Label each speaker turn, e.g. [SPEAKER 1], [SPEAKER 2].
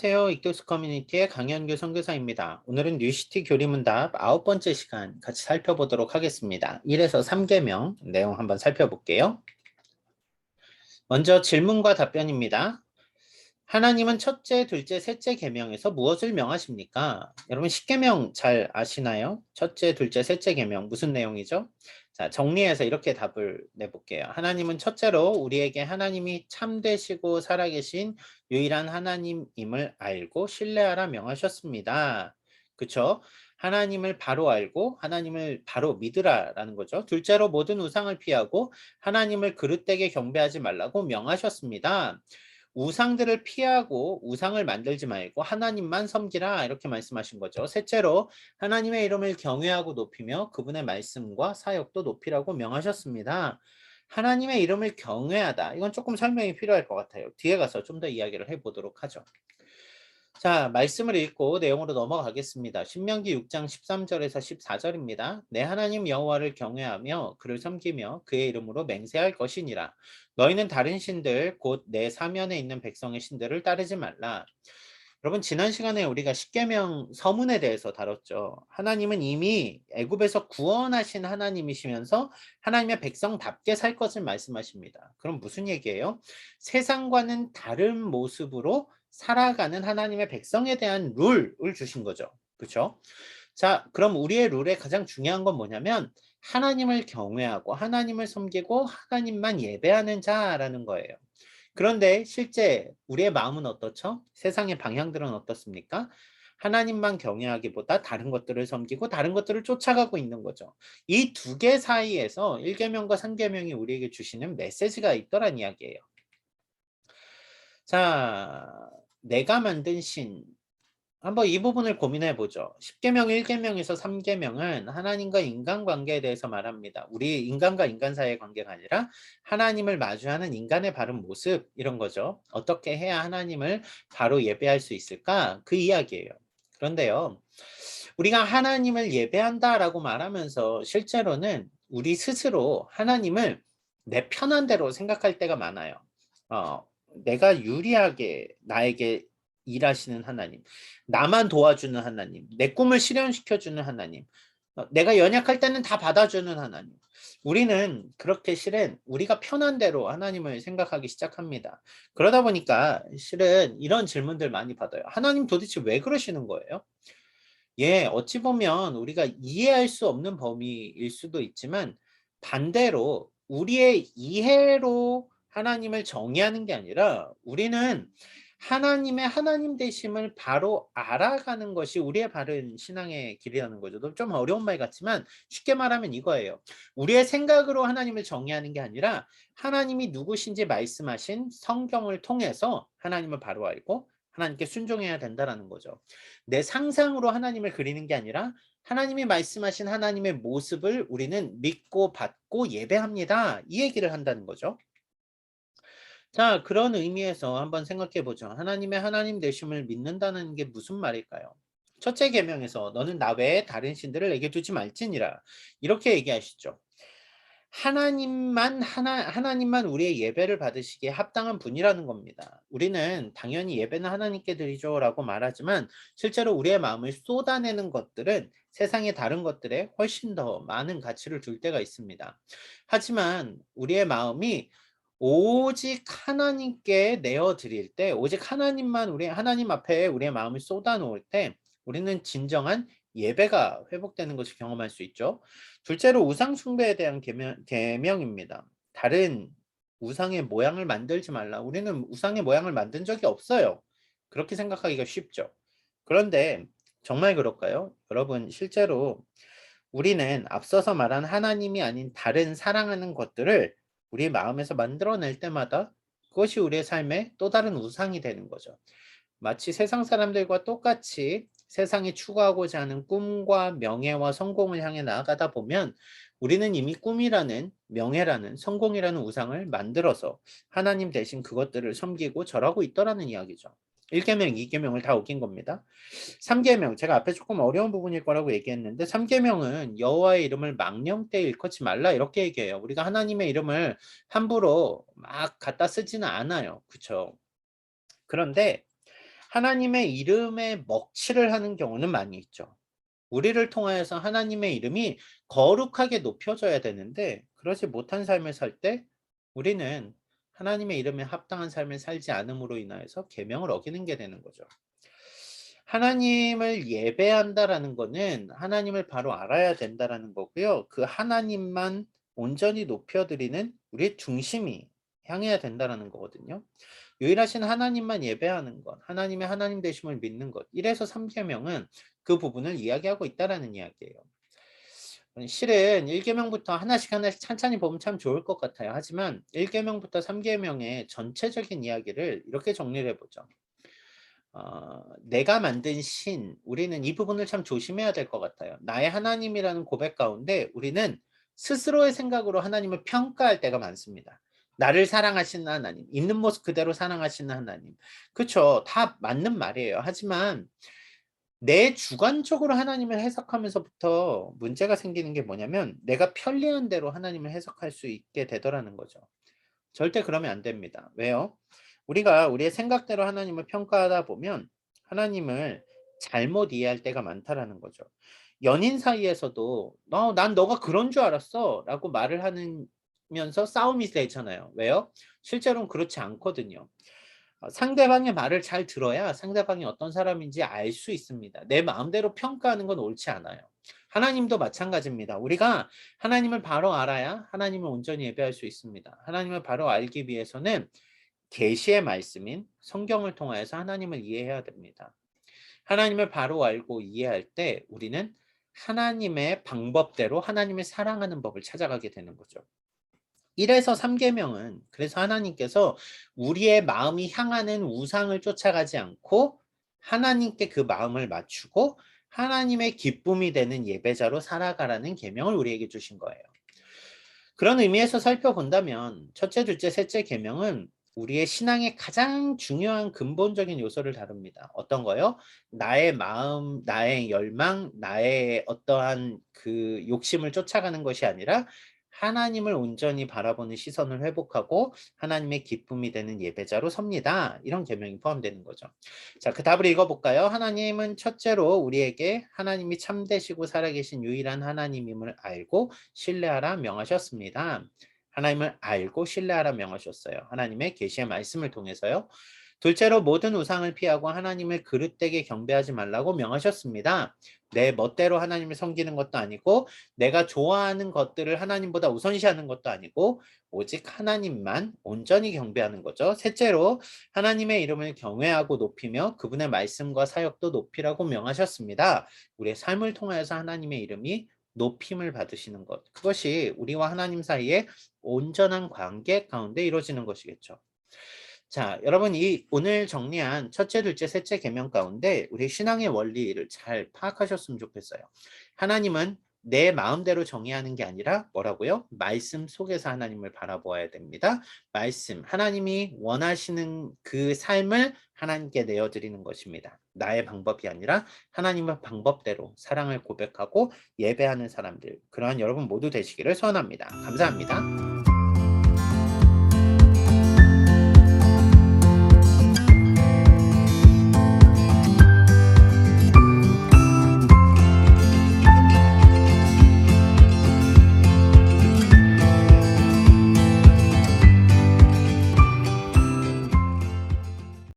[SPEAKER 1] 안녕하세요. 익도스 커뮤니티의 강현규 선교사입니다. 오늘은 뉴시티 교리문답 아홉 번째 시간 같이 살펴보도록 하겠습니다. 1에서 3개명 내용 한번 살펴볼게요. 먼저 질문과 답변입니다. 하나님은 첫째, 둘째, 셋째 계명에서 무엇을 명하십니까? 여러분 10계명 잘 아시나요? 첫째, 둘째, 셋째 계명 무슨 내용이죠? 자, 정리해서 이렇게 답을 내볼게요. 하나님은 첫째로 우리에게 하나님이 참되시고 살아계신 유일한 하나님임을 알고 신뢰하라 명하셨습니다. 그쵸? 하나님을 바로 알고 하나님을 바로 믿으라라는 거죠. 둘째로 모든 우상을 피하고 하나님을 그릇되게 경배하지 말라고 명하셨습니다. 우상들을 피하고 우상을 만들지 말고 하나님만 섬기라 이렇게 말씀하신 거죠. 셋째로 하나님의 이름을 경외하고 높이며 그분의 말씀과 사역도 높이라고 명하셨습니다. 하나님의 이름을 경외하다. 이건 조금 설명이 필요할 것 같아요. 뒤에 가서 좀 더 이야기를 해보도록 하죠. 자, 말씀을 읽고 내용으로 넘어가겠습니다. 신명기 6장 13절에서 14절입니다. 내 하나님 여호와를 경외하며 그를 섬기며 그의 이름으로 맹세할 것이니라. 너희는 다른 신들 곧 내 사면에 있는 백성의 신들을 따르지 말라. 여러분 지난 시간에 우리가 십계명 서문에 대해서 다뤘죠. 하나님은 이미 애굽에서 구원하신 하나님이시면서 하나님의 백성답게 살 것을 말씀하십니다. 그럼 무슨 얘기예요? 세상과는 다른 모습으로 살아가는 하나님의 백성에 대한 룰을 주신 거죠. 그렇죠? 자, 그럼 우리의 룰에 가장 중요한 건 뭐냐면 하나님을 경외하고 하나님을 섬기고 하나님만 예배하는 자라는 거예요. 그런데 실제 우리의 마음은 어떻죠? 세상의 방향들은 어떻습니까? 하나님만 경외하기보다 다른 것들을 섬기고 다른 것들을 쫓아가고 있는 거죠. 이 두 개 사이에서 1계명과 3계명이 우리에게 주시는 메시지가 있더란 이야기예요. 자, 내가 만든 신. 한번 이 부분을 고민해 보죠. 10계명, 1계명에서 3계명은 하나님과 인간 관계에 대해서 말합니다. 우리 인간과 인간 사이의 관계가 아니라 하나님을 마주하는 인간의 바른 모습 이런 거죠. 어떻게 해야 하나님을 바로 예배할 수 있을까? 그 이야기예요. 그런데요. 우리가 하나님을 예배한다라고 말하면서 실제로는 우리 스스로 하나님을 내 편한 대로 생각할 때가 많아요. 어, 내가 유리하게 나에게 일하시는 하나님, 나만 도와주는 하나님, 내 꿈을 실현시켜주는 하나님, 어, 내가 연약할 때는 다 받아주는 하나님. 우리는 그렇게 실은 우리가 편한 대로 하나님을 생각하기 시작합니다. 그러다 보니까 실은 이런 질문들 많이 받아요. 하나님 도대체 왜 그러시는 거예요? 예, 어찌 보면 우리가 이해할 수 없는 범위일 수도 있지만 반대로 우리의 이해로 하나님을 정의하는 게 아니라 우리는 하나님의 하나님 되심을 바로 알아가는 것이 우리의 바른 신앙의 길이라는 거죠. 좀 어려운 말 같지만 쉽게 말하면 이거예요. 우리의 생각으로 하나님을 정의하는 게 아니라 하나님이 누구신지 말씀하신 성경을 통해서 하나님을 바로 알고 하나님께 순종해야 된다라는 거죠. 내 상상으로 하나님을 그리는 게 아니라 하나님이 말씀하신 하나님의 모습을 우리는 믿고 받고 예배합니다. 이 얘기를 한다는 거죠. 자, 그런 의미에서 한번 생각해 보죠. 하나님의 하나님 되심을 믿는다는 게 무슨 말일까요? 첫째 계명에서 너는 나 외에 다른 신들을 내게 두지 말지니라. 이렇게 얘기하시죠. 하나님만 하나 하나님만 우리의 예배를 받으시기에 합당한 분이라는 겁니다. 우리는 당연히 예배는 하나님께 드리죠라고 말하지만 실제로 우리의 마음을 쏟아내는 것들은 세상의 다른 것들에 훨씬 더 많은 가치를 둘 때가 있습니다. 하지만 우리의 마음이 오직 하나님께 내어 드릴 때 오직 하나님만 우리 하나님 앞에 우리의 마음을 쏟아 놓을 때 우리는 진정한 예배가 회복되는 것을 경험할 수 있죠. 둘째로 우상 숭배에 대한 계명, 계명입니다. 다른 우상의 모양을 만들지 말라. 우리는 우상의 모양을 만든 적이 없어요. 그렇게 생각하기가 쉽죠. 그런데 정말 그럴까요? 여러분 실제로 우리는 앞서서 말한 하나님이 아닌 다른 사랑하는 것들을 우리 마음에서 만들어낼 때마다 그것이 우리의 삶의 또 다른 우상이 되는 거죠. 마치 세상 사람들과 똑같이 세상이 추구하고자 하는 꿈과 명예와 성공을 향해 나아가다 보면 우리는 이미 꿈이라는 명예라는 성공이라는 우상을 만들어서 하나님 대신 그것들을 섬기고 절하고 있더라는 이야기죠. 1계명, 2계명을 다 어긴 겁니다. 3계명, 제가 앞에 조금 어려운 부분일 거라고 얘기했는데 3계명은 여호와의 이름을 망령 때 일컫지 말라 이렇게 얘기해요. 우리가 하나님의 이름을 함부로 막 갖다 쓰지는 않아요. 그렇죠? 그런데 하나님의 이름에 먹칠을 하는 경우는 많이 있죠. 우리를 통하여서 하나님의 이름이 거룩하게 높여져야 되는데 그러지 못한 삶을 살 때 우리는 하나님의 이름에 합당한 삶을 살지 않음으로 인하여서 계명을 어기는 게 되는 거죠. 하나님을 예배한다라는 거는 하나님을 바로 알아야 된다라는 거고요. 그 하나님만 온전히 높여드리는 우리의 중심이 향해야 된다라는 거거든요. 유일하신 하나님만 예배하는 것, 하나님의 하나님 되심을 믿는 것. 1에서 3계명은 그 부분을 이야기하고 있다라는 이야기예요. 실은 1계명부터 하나씩 하나씩 찬찬히 보면 참 좋을 것 같아요. 하지만 1계명부터 3계명의 전체적인 이야기를 이렇게 정리를 해보죠. 어, 내가 만든 신, 우리는 이 부분을 참 조심해야 될 것 같아요. 나의 하나님이라는 고백 가운데 우리는 스스로의 생각으로 하나님을 평가할 때가 많습니다. 나를 사랑하시는 하나님, 있는 모습 그대로 사랑하시는 하나님. 그렇죠. 다 맞는 말이에요. 하지만 내 주관적으로 하나님을 해석하면서부터 문제가 생기는 게 뭐냐면 내가 편리한 대로 하나님을 해석할 수 있게 되더라는 거죠. 절대 그러면 안 됩니다. 왜요? 우리가 우리의 생각대로 하나님을 평가하다 보면 하나님을 잘못 이해할 때가 많다라는 거죠. 연인 사이에서도 어, 난 너가 그런 줄 알았어 라고 말을 하면서 싸움이 되잖아요. 왜요? 실제로는 그렇지 않거든요. 어, 상대방의 말을 잘 들어야 상대방이 어떤 사람인지 알 수 있습니다. 내 마음대로 평가하는 건 옳지 않아요. 하나님도 마찬가지입니다. 우리가 하나님을 바로 알아야 하나님을 온전히 예배할 수 있습니다. 하나님을 바로 알기 위해서는 계시의 말씀인 성경을 통하여서 하나님을 이해해야 됩니다. 하나님을 바로 알고 이해할 때 우리는 하나님의 방법대로 하나님을 사랑하는 법을 찾아가게 되는 거죠. 1에서 3계명은 그래서 하나님께서 우리의 마음이 향하는 우상을 쫓아가지 않고 하나님께 그 마음을 맞추고 하나님의 기쁨이 되는 예배자로 살아가라는 계명을 우리에게 주신 거예요. 그런 의미에서 살펴본다면 첫째, 둘째, 셋째 계명은 우리의 신앙의 가장 중요한 근본적인 요소를 다룹니다. 어떤 거요? 나의 마음, 나의 열망, 나의 어떠한 그 욕심을 쫓아가는 것이 아니라 하나님을 온전히 바라보는 시선을 회복하고 하나님의 기쁨이 되는 예배자로 섭니다. 이런 계명이 포함되는 거죠. 자, 그 답을 읽어볼까요? 하나님은 첫째로 우리에게 하나님이 참되시고 살아계신 유일한 하나님임을 알고 신뢰하라 명하셨습니다. 하나님을 알고 신뢰하라 명하셨어요. 하나님의 계시의 말씀을 통해서요. 둘째로 모든 우상을 피하고 하나님을 그릇되게 경배하지 말라고 명하셨습니다. 내 멋대로 하나님을 섬기는 것도 아니고 내가 좋아하는 것들을 하나님보다 우선시하는 것도 아니고 오직 하나님만 온전히 경배하는 거죠. 셋째로 하나님의 이름을 경외하고 높이며 그분의 말씀과 사역도 높이라고 명하셨습니다. 우리의 삶을 통하여서 하나님의 이름이 높임을 받으시는 것. 그것이 우리와 하나님 사이에 온전한 관계 가운데 이루어지는 것이겠죠. 자, 여러분 이 오늘 정리한 첫째, 둘째, 셋째 계명 가운데 우리 신앙의 원리를 잘 파악하셨으면 좋겠어요. 하나님은 내 마음대로 정의하는 게 아니라 뭐라고요? 말씀 속에서 하나님을 바라보아야 됩니다. 말씀, 하나님이 원하시는 그 삶을 하나님께 내어드리는 것입니다. 나의 방법이 아니라 하나님의 방법대로 사랑을 고백하고 예배하는 사람들, 그러한 여러분 모두 되시기를 소원합니다. 감사합니다.